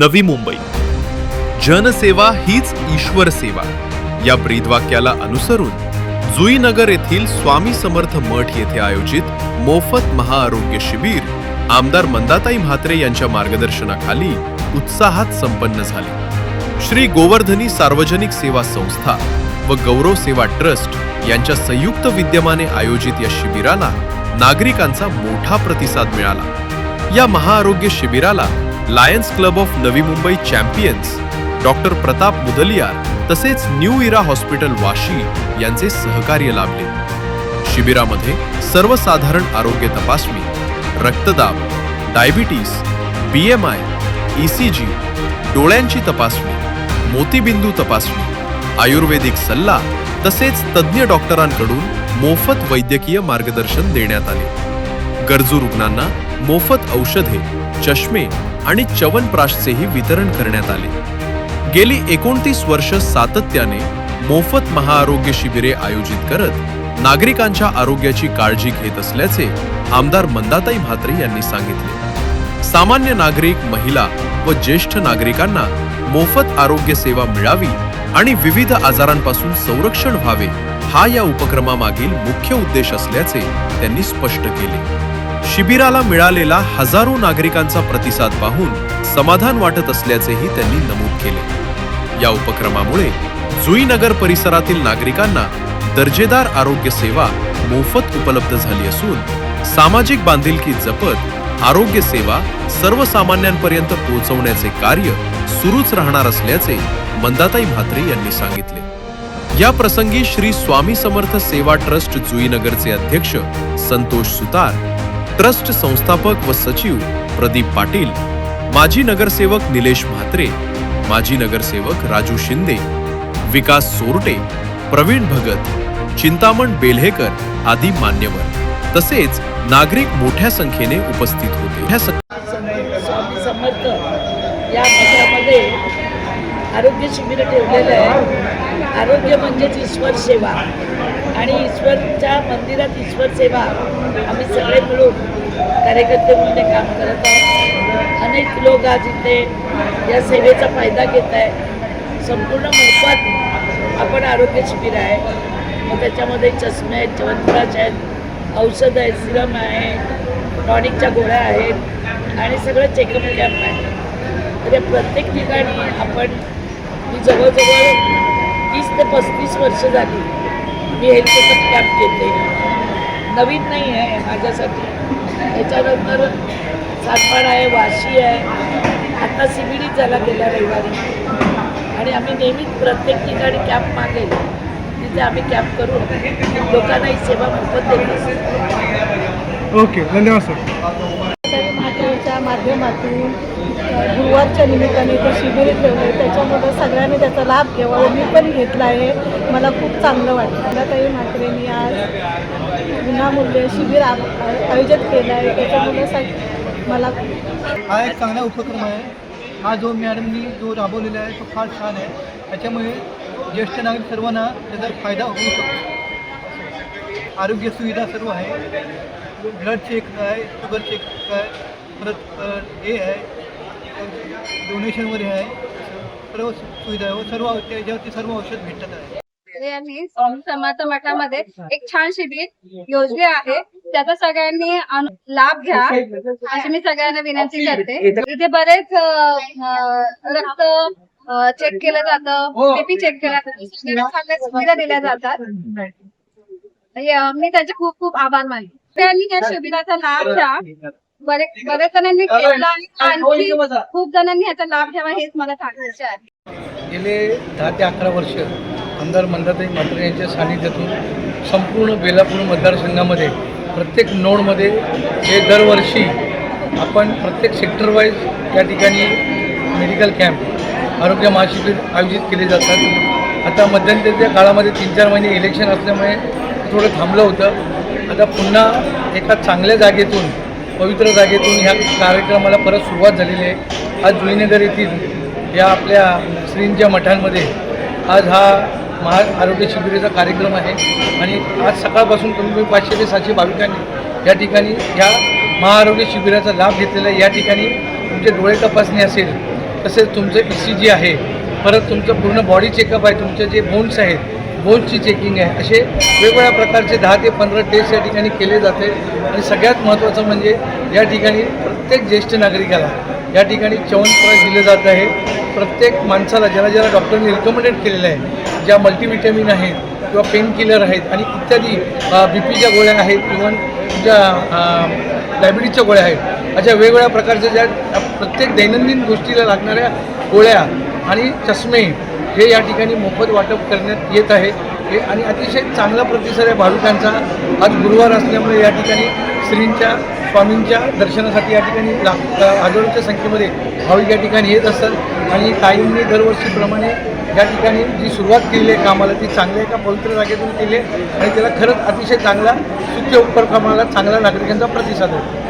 नवी मुंबई. जनसेवा हीच ईश्वर सेवा. या ब्रीदवाक्याला अनुसरून जुईनगर येथील स्वामी समर्थ मठ येथे आयोजित मोफत महाआरोग्य शिबिर आमदार मंदाताई म्हात्रे यांच्या मार्गदर्शनाखाली उत्साहात संपन्न झाले. श्री गोवर्धनी सार्वजनिक सेवा संस्था व गौरव सेवा ट्रस्ट यांच्या संयुक्त विद्यमाने आयोजित या शिबिराला नागरिकांचा मोठा प्रतिसाद मिळाला. या महाआरोग्य शिबिराला lions club of Navi Mumbai champions doctor Pratap Mudaliar तसेच न्यू इरा हॉस्पिटल वाशी यांचे सहकार्य लाभले. शिबिरामध्ये सर्वसाधारण आरोग्य तपासणी रक्तदाब diabetes B M I ECG डोळ्यांची तपासणी मोतीबिंदू तपासणी आयुर्वेदिक सल्ला तसेच तज्ज्ञ डॉक्टरांकडून मोफत वैद्यकीय मार्गदर्शन देण्यात आले. गरजू रुग्णांना मोफत औषधे चष्मे आणि च्यवनप्राशचेही वितरण करण्यात आले. गेली एकोणतीस वर्ष सातत्याने मोफत महाआरोग्य शिबिरे आयोजित करत नागरिकांच्या आरोग्याची काळजी घेत असल्याचे आमदार मंदाताई म्हात्रे यांनी सांगितले. सामान्य नागरिक महिला व ज्येष्ठ नागरिकांना मोफत आरोग्य सेवा मिळावी आणि विविध आजारांपासून संरक्षण व्हावे हा या उपक्रमामागील मुख्य उद्देश असल्याचे त्यांनी स्पष्ट केले. शिबिराला मिळालेला हजारो नागरिकांचा प्रतिसाद पाहून समाधान वाटत असल्याचेही त्यांनी नमूद केले. या उपक्रमामुळे जुईनगर परिसरातील नागरिकांना दर्जेदार आरोग्य सेवा मोफत उपलब्ध झाली असून सामाजिक बांधिलकी जपत आरोग्य सेवा सर्वसामान्यांपर्यंत पोहोचवण्याचे कार्य सुरूच राहणार असल्याचे मंदाताई म्हात्रे यांनी सांगितले. या प्रसंगी श्री स्वामी समर्थ सेवा ट्रस्ट जुईनगरचे अध्यक्ष संतोष सुतार ट्रस्ट संस्थापक व सचिव प्रदीप पाटील माजी नगरसेवक निलेश म्हात्रे माजी नगरसेवक राजू शिंदे विकास सोरटे प्रवीण भगत चिंतामण बेल्हेकर आदी मान्यवर. तसेच नागरिक मोठ्या संख्येने उपस्थित होते. समर्थ या आरोग्य शिबिर ठेवलेलं आहे. आरोग्य म्हणजेच ईश्वर सेवा. आणि ईश्वरच्या मंदिरात ईश्वर सेवा. आम्ही सगळे मिळून कार्यकर्ते म्हणून काम करत आहोत. अनेक लोक आज इथे या सेवेचा फायदा घेत आहे संपूर्ण मोफत आपण आरोग्य शिबिर आहे. मग त्याच्यामध्ये चष्मे आहेत चवनप्राश आहेत औषध आहेत सिरम आहे टॉनिकच्या गोळ्या आहेत आणि सगळं चेकअप कॅम्प आहे. तर या प्रत्येक ठिकाणी आपण मी जवळजवळ तीस ते पस्तीस वर्ष झाली मी हेल्थ चेकअप कॅम्प घेते नवीन नाही आहे माझ्यासाठी. त्याच्यानंतर सातपाड आहे वाशी आहे. आता सी बी डी झाला गेल्या रविवारी. आणि आम्ही नेहमीच प्रत्येक ठिकाणी कॅम्प मागेल. तिथे आम्ही कॅम्प करून लोकांना ही सेवा मोफत देत असतो ओके धन्यवाद सर तर माध्यमातून गुरुवारच्या निमित्ताने ते शिबिर ठेवले त्याच्यामध्ये सगळ्यांनी त्याचा लाभ घ्यावा मी पण घेतला आहे. मला खूप चांगलं वाटतं मला म्हात्रेंनी आज विनामूल्य शिबिर आ- आयोजित केलं आहे. त्याच्यामुळे सग मला हा एक चांगला उपक्रम आहे. हा जो मॅडमनी जो राबवलेला आहे तो फार छान आहे. त्याच्यामुळे ज्येष्ठ नागरिक सर्वांना त्याचा फायदा होऊ शकतो. आरोग्य सुविधा सर्व आहे. ब्लड चेक आहे शुगर चेक आहे. परत हे आहे डोनेशनवर आहे. सर्व सुविधा आहे. व सर्व त्याच्यावरती सर्व औषध भेटत आहे. यांनी समर्थ मठामध्ये एक छान शिबिर योजले आहे. त्याचा सगळ्यांनी लाभ घ्या. अशी मी सगळ्यांना विनंती करते. इथे बरेच रक्त चेक केलं जातं. बीपी चेक केलं जातं. सुविधा दिल्या जातात. हे- मी त्यांचे खूप खूप आभार मानते. त्यांनी या शिबिराचा लाभ घ्या. बरेच बरेच जणांनी घेतला आणि आणखी खूप जणांनी याचा लाभ घ्यावा हेच मला सांगायचे आहे. गेले दहा ते अकरा वर्ष आमदार मंदाताई म्हात्रे यांच्या सानिध्यातून संपूर्ण बेलापूर मतदारसंघामध्ये प्रत्येक नोडमध्ये हे दरवर्षी आपण प्रत्येक सेक्टर वाईज या ठिकाणी मेडिकल कॅम्प आरोग्य महाशिबिर आयोजित केले जातात. आता मध्यंतरीच्या काळामध्ये तीन चार महिने इलेक्शन असल्यामुळे थोडं थांबलं होतं. आता पुन्हा एका चांगल्या जागेतून पवित्र जागेतून ह्या कार्यक्रमाला परत सुरुवात झालेली आहे. आज जुईनगर येथील या आपल्या श्रींच्या मठांमध्ये आज हा महा आरोग्य शिबिराचा कार्यक्रम आहे. आणि आज सकाळपासून कमी कमी पाचशे ते सातशे भाविकांनी या ठिकाणी या महाआरोग्य शिबिराचा लाभ घेतलेला आहे. या ठिकाणी तुमचे डोळे तपासणी असेल तसेच तुमचं ई सी जी आहे परत तुमचं पूर्ण बॉडी चेकअप आहे तुमचे जे बोन्स आहेत बोन्सची चेकिंग आहे. असे वेगवेगळ्या प्रकारचे दहा ते पंधरा टेस्ट या ठिकाणी केले जाते. आणि सगळ्यात महत्त्वाचं म्हणजे या ठिकाणी प्रत्येक ज्येष्ठ नागरिकाला या ठिकाणी च्यवनप्राश दिलं जात आहे. प्रत्येक माणसाला ज्याला ज्याला डॉक्टरने रिकमेंडेड केलेलं आहे ज्या मल्टीविटॅमिन आहेत किंवा पेन किलर आहेत आणि इत्यादी बी पीच्या गोळ्या आहेत इव्हन ज्या डायबिटीजच्या गोळ्या आहेत अशा वेगवेगळ्या प्रकारच्या ज्या प्रत्येक दैनंदिन गोष्टीला लागणाऱ्या गोळ्या आणि चष्मे हे या ठिकाणी मोफत वाटप करण्यात येत आहे. हे आणि अतिशय चांगला प्रतिसाद आहे भाविकांचा. आज गुरुवार असल्यामुळे या ठिकाणी श्रींच्या स्वामींच्या दर्शनासाठी या ठिकाणी लाख हजारोच्या संख्येमध्ये भाविक या ठिकाणी येत असतात. आणि ताईंनी दरवर्षीप्रमाणे या ठिकाणी जी सुरुवात केली आहे कामाला ती चांगल्या एका पवित्र जागेतून केली आहे. आणि त्याला खरंच अतिशय चांगला सुख्य उपक्रमाला चांगला नागरिकांचा प्रतिसाद आहे.